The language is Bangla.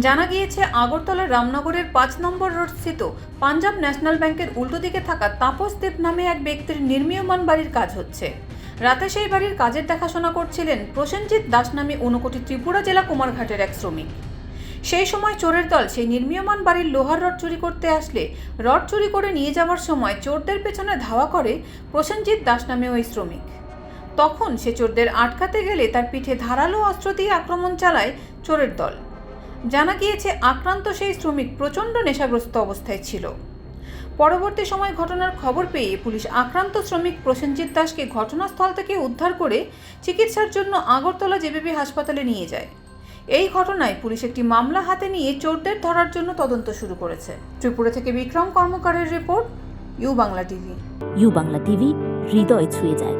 জানা গিয়েছে, আগরতলার রামনগরের পাঁচ নম্বর রোড স্থিত পাঞ্জাব ন্যাশনাল ব্যাংকের উল্টো দিকে থাকা তাপস দেব নামে এক ব্যক্তির নির্মীয়মান বাড়ির কাজ হচ্ছে। রাতে সেই বাড়ির কাজের দেখাশোনা করছিলেন প্রসেনজিৎ দাস নামে ঊনকোটি ত্রিপুরা জেলা কুমারঘাটের এক শ্রমিক। সেই সময় চোরের দল সেই নির্মীয়মান বাড়ির লোহার রড চুরি করতে আসলে, রড চুরি করে নিয়ে যাওয়ার সময় চোরদের পেছনে ধাওয়া করে প্রসেনজিৎ দাস নামে ওই শ্রমিক। তখন সে চোরদের আটকাতে গেলে তার পিঠে ধারালো অস্ত্র দিয়ে আক্রমণ চালায় চোরের দল। জানা গিয়েছে, আক্রান্ত সেই শ্রমিক প্রচণ্ড নেশাগ্রস্ত অবস্থায় ছিল। পরবর্তী সময় ঘটনার খবর পেয়ে পুলিশ আক্রান্ত শ্রমিক প্রসেনজিৎ দাসকে ঘটনাস্থল থেকে উদ্ধার করে চিকিৎসার জন্য আগরতলা জেবিবি হাসপাতালে নিয়ে যায়। এই ঘটনায় পুলিশ একটি মামলা হাতে নিয়ে চোরদের ধরার জন্য তদন্ত শুরু করেছে। ত্রিপুরা থেকে Bikram কর্মকারের report, U Bangla TV. U Bangla TV, হৃদয় ছুঁয়ে যায়।